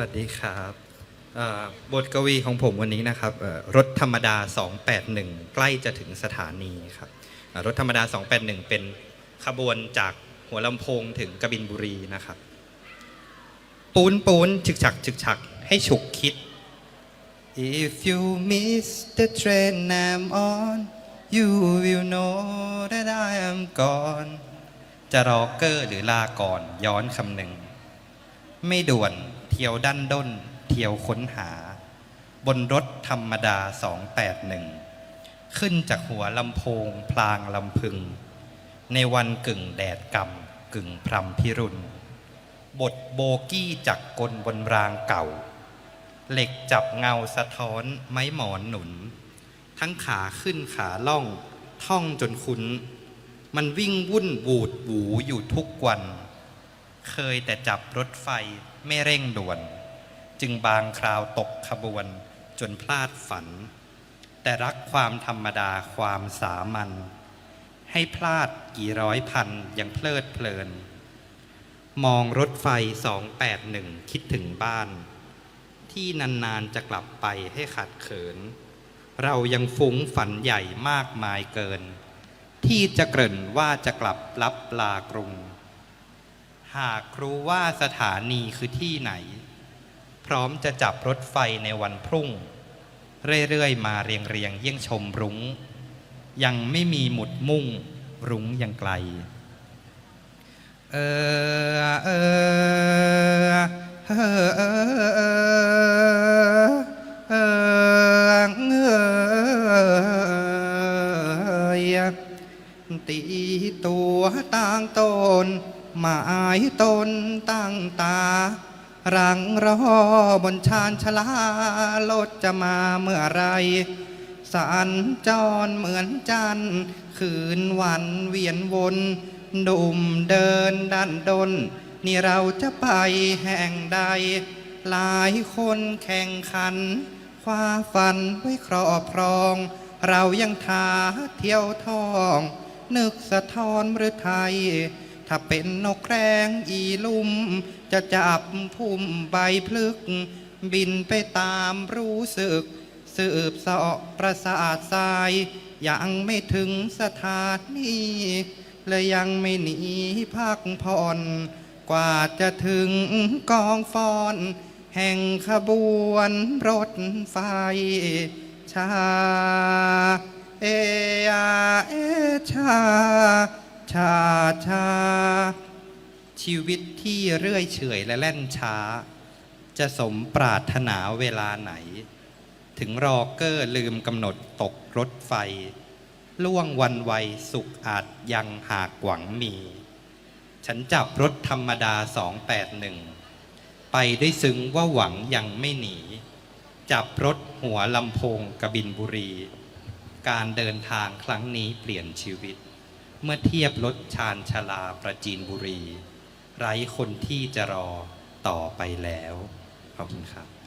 วัสดีครับบทกวีของผมวันนี้นะครับรถธรรมดา 281 ใกล้จะถึงสถานีครับรถธรรมดา 281 เป็นขบวนจากหัวลำโพงถึงกบินบุรีนะครับ ปูนปูนฉึกฉักฉึกฉักให้ฉุกคิด If you miss the train I'm on you will know that I am gone จะรอเกอร์หรือลาก่อนย้อนคำหนึ่ง ไม่ด่วน เที่ยวดันด้น เที่ยวค้นหา บนรถธรรมดา 281 ขึ้นจากหัวลำโพงพลางลำพึง ในวันกึ่งแดดกำกึ่งพรำพิรุณ บทโบกี้จักกลบนรางเก่า เหล็กจับเงาสะท้อนไม้หมอนหนุน ทั้งขาขึ้นขาล่องท่องจนคุ้น มันวิ่งวุ่นวูดหวูอยู่ทุกวัน เคยแต่จับรถไฟไม่เร่งด่วน จึงบางคราวตกขบวนจนพลาดฝัน แต่รักความธรรมดาความสามัญให้พลาดกี่ร้อยพันยังเพลิดเพลิน มองรถไฟ 281 คิดถึงบ้าน ที่นาน ๆ จะกลับไปให้ขัดเขิน เรายังฟุ้งฝันใหญ่มากมายเกิน ที่จะเกริ่นว่าจะกลับรับลากรุง หากรู้ว่าสถานีคือที่ไหน พร้อมจะจับรถไฟในวันพรุ่ง เรื่อยๆ มาเรียงๆเยี่ยงชมรุง้ง ยังไม่มีหมุดมุ่งรุ้งยังไกล เออเออเออเออเออเออเอยตีตัวต่างตน หมายตนตั้งตา รังรอบนชานชลารถจะมาเมื่อไรสัญจรเหมือนจันทร์คืนวันเวียนวนดุมเดินดันดน นี่เราจะไปแห่งใด หลายคนแข่งขัน คว้าฟันไว้ครอบครอง เรายังท้าเที่ยวทอง นึกสะท้อนหรือไทย ถ้าเป็นนกแครงอีลุ่ม จะจับพุ่มใบพลึก บินไปตามรู้สึก สืบเสาะประสาททราย ยังไม่ถึงสถานีและยังไม่หนีพักผ่อน กว่าจะถึงกองฟอน แห่งขบวนรถไฟชา เอยาเอชา ชาชาชีวิตที่เรื่อยเฉยและแล่นช้า จะสมปรารถนาเวลาไหน ถึงรอเกอร์ลืมกำหนดตกรถไฟ ล่วงวันวัยสุขอาจยังหากหวังมี ฉันจับรถธรรมดา 281 ไปได้ซึ้งว่าหวังยังไม่หนี จับรถหัวลำโพงกบินบุรี การเดินทางครั้งนี้เปลี่ยนชีวิต เมื่อเทียบรถชานชาลาประจีนบุรี ไร้คนที่จะรอต่อไปแล้ว ขอบคุณครับ